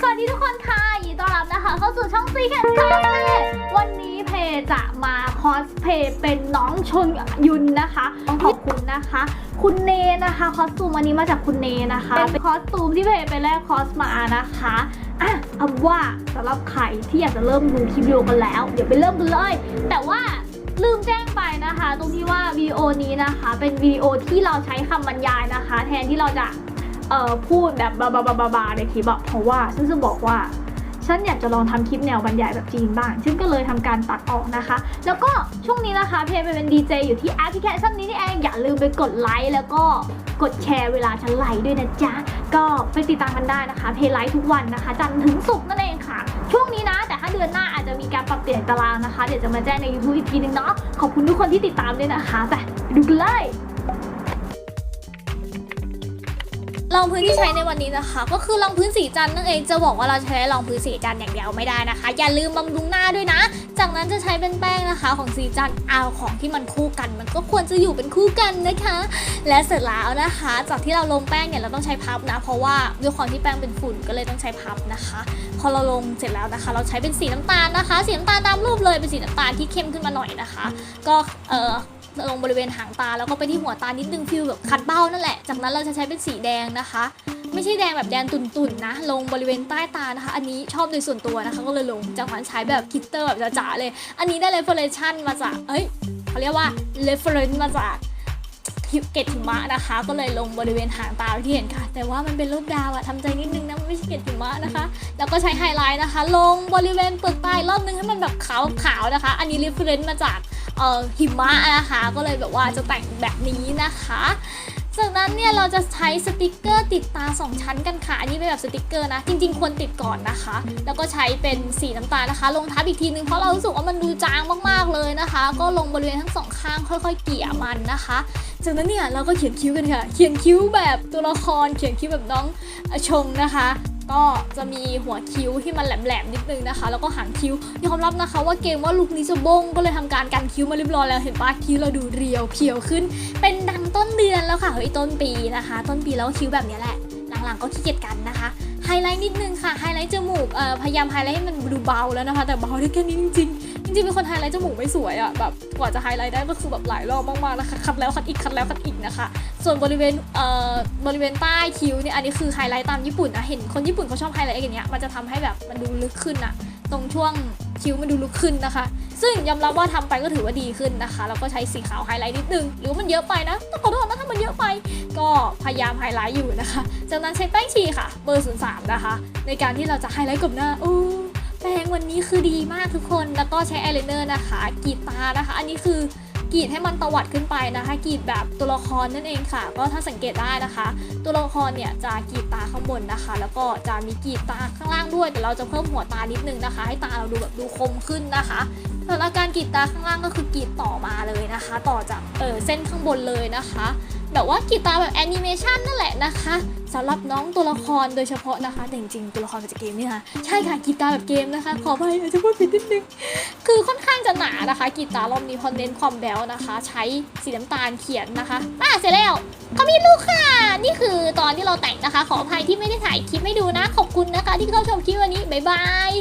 สวัสดีทุกคนค่ะยินดีต้อนรับนะคะ เข้าสู่ช่องซีแคนคาเฟ่วันนี้เพจะมาคอสเพย์เป็นน้องชนยุนนะคะต้องขอบคุณนะคะ คุณเนนะคะคอสตูมอันนี้มาจากคุณเนนะคะ เป็นคอสตูมที่เพไปแลกคอสมานะคะอะเอาว่าสำหรับใครที่อยากจะเริ่มดูคลิปวิดีโอกันแล้ว เดี๋ยวไปเริ่มกันเลย แต่ว่าลืมแจ้งไปนะคะ ตรงที่ว่าวิดีโอนี้นะคะ เป็นวิดีโอที่เราใช้คำบรรยายนะคะ แทนที่เราจะ เอ่อพูดแบบบาบาบาบาบาในคลิปอะเพราะว่าฉันจะบอกว่าฉันอยากจะลองทำคลิปแนวบรรยายแบบจีนบ้าง ฉันก็เลยทำการตัดออกนะคะ แล้วก็ช่วงนี้นะคะเพจไปเป็นดีเจอยู่ที่แอปพลิเคชันนี้นี่เอง อย่าลืมไปกดไลค์แล้วก็กดแชร์เวลาฉันไลค์ด้วยนะจ๊ะ ก็ไปติดตามกันได้นะคะ เพจไลค์ทุกวันนะคะ จันทร์ถึงศุกร์นั่นเองค่ะ ช่วงนี้นะ แต่ถ้าเดือนหน้าอาจจะมีการปรับเปลี่ยนตารางนะคะ เดี๋ยวจะมาแจ้งใน YouTube อีกทีนึงเนาะ ขอบคุณทุกคนที่ติดตามด้วยนะคะไปไปดูกันเลย รองพื้นที่ใช้ในวันนี้นะคะ ก็คือรองพื้นสีจันนั่นเองจะบอกว่าเราใช้รองพื้นสีจันอย่างเดียวไม่ได้นะคะ อย่าลืมบำรุงหน้าด้วยนะ จากนั้นจะใช้เป็นแป้งนะคะ ของสีจันเอาของที่มันคู่กัน มันก็ควรจะอยู่เป็นคู่กันนะคะ และเสร็จแล้วนะคะ จากที่เราลงแป้งเนี่ยเราต้องใช้พับนะ เพราะว่าด้วยความที่แป้งเป็นฝุ่นก็เลยต้องใช้พับนะคะ พอเราลงเสร็จแล้วนะคะ เราใช้เป็นสีน้ำตาลนะคะ สีน้ำตาลตามรูปเลยเป็นสีน้ำตาลที่เข้มขึ้นมาหน่อยนะคะ ก็เออ ลงบริเวณหางตาแล้วก็ไปที่หัวตานิดนึงฟิลแบบคัดเบ้านั่นแหละ จากนั้นเราจะใช้เป็นสีแดงนะคะ ไม่ใช่แดงแบบแดงตุ่นๆนะ ลงบริเวณใต้ตานะคะ อันนี้ชอบโดยส่วนตัวนะคะก็เลยลงจากนั้นใช้แบบคิตเตอร์แบบจ๋าๆเลย อันนี้ได้ reference มาจากเอ้ยเขาเรียกว่า reference มาจากเกตหิมะนะคะ ก็เลยลงบริเวณหางตาที่เห็นค่ะ แต่ว่ามันเป็นรูปดาวอะทำใจนิดนึงนะมันไม่ใช่เกตหิมะนะคะ แล้วก็ใช้ไฮไลท์นะคะ ลงบริเวณเปลือกตาอีกรอบนึงให้มันแบบขาวๆนะคะ อันนี้ reference มาจาก เอ่อหิมะนะคะ ก็เลยแบบว่าจะแต่งแบบนี้นะคะจากนั้นเนี่ยเราจะใช้สติกเกอร์ติดตา 2 ชั้นกันค่ะ อันนี้เป็นแบบสติกเกอร์นะ จริง ๆ ควรติดก่อนนะคะ แล้วก็ใช้เป็นสีน้ำตาลนะคะ ลงทับอีกทีนึงเพราะเรารู้สึกว่ามันดูจางมากๆเลยนะคะ ก็ลงบริเวณทั้งสองข้างค่อย ๆ เกี่ยมันนะคะจากนั้นเนี่ยเราก็เขียนคิ้วกันค่ะ เขียนคิ้วแบบตัวละคร เขียนคิ้วแบบน้องชงนะคะ ก็จะมีหัวคิ้วที่มันแหลมๆนิดนึงนะคะ แล้วก็หางคิ้วยอมรับนะคะว่าเกมว่าลุคนี้จะบงก็เลยทำการกันคิ้วมาเรียบร้อยแล้วเห็นปะคิ้วเราดูเรียวเพียวขึ้น เป็นดังต้นเดือนแล้วค่ะเฮ้ยต้นปีนะคะ ต้นปีแล้วคิ้วแบบนี้แหละหลังๆก็ขี้เกียจกันนะคะ ไฮไลท์นิดนึงค่ะ ไฮไลท์จมูกพยายามไฮไลท์ให้มันดูเบาแล้วนะคะ แต่เบาได้แค่นี้จริงๆ จริงๆเป็นคนไฮไลท์จมูกไม่สวยอะ่ะแบบกว่าจะไฮไลท์ได้ก็คือแบบหลายรอบมากๆนะคะคัดแล้วคัดอีกคัดแล้วคัดอีกนะคะ ส่วนบริเวณเอ่อบริเวณใต้คิ้วเนี่ยอันนี้คือไฮไลท์ตามญี่ปุ่นนะเห็นคนญี่ปุ่นเขาชอบไฮไลท์อย่างเงี้ยมันจะทำให้แบบมันดูลึกขึ้นอะ ตรงช่วงคิ้วมันดูลุกขึ้นนะคะ ซึ่งยอมรับว่าทำไปก็ถือว่าดีขึ้นนะคะ แล้วก็ใช้สีขาวไฮไลท์นิดนึง หรือมันเยอะไปนะต้องขอโทษนะถ้ามันเยอะไป ก็พยายามไฮไลท์อยู่นะคะ จากนั้นใช้แป้งชีค่ะ เบอร์03นะคะ ในการที่เราจะไฮไลท์กับหน้าโอ้แป้งวันนี้คือดีมากทุกคน แล้วก็ใช้อายไลเนอร์นะคะกีดตานะคะ อันนี้คือ กรีดให้มันตวัดขึ้นไปนะคะกรีดแบบตัวละครนั่นเองค่ะ ก็ถ้าสังเกตได้นะคะ ตัวละครเนี่ยจะกรีดตาข้างบนนะคะ แล้วก็จะมีกรีดตาข้างล่างด้วย แต่เราจะเพิ่มหัวตานิดนึงนะคะ ให้ตาเราดูแบบดูคมขึ้นนะคะส่วนอาการกรีดตาข้างล่างก็คือกรีดต่อมาเลยนะคะ ต่อจากเออเส้นข้างบนเลยนะคะ แบบว่ากรีดตาแบบแอนิเมชัน นะคะสำหรับน้องตัวละครโดยเฉพาะนะคะแต่จริงๆตัวละครมาจากเกมนี่ค่ะใช่ค่ะกีตาร์แบบเกมนะคะ ขออภัยอาจจะพูดผิดนิดนึงคือค่อนข้างจะหนานะคะกีตารอบนี้พอเน้นความแบวนะคะ ใช้สีน้ำตาลเขียนนะคะอะเสร็จแล้วเขามีลูกค่ะ นี่คือตอนที่เราแต่งนะคะ ขออภัยที่ไม่ได้ถ่ายคลิปให้ดูนะ ขอบคุณนะคะ ที่เข้าชมคลิปวันนี้บ๊ายบาย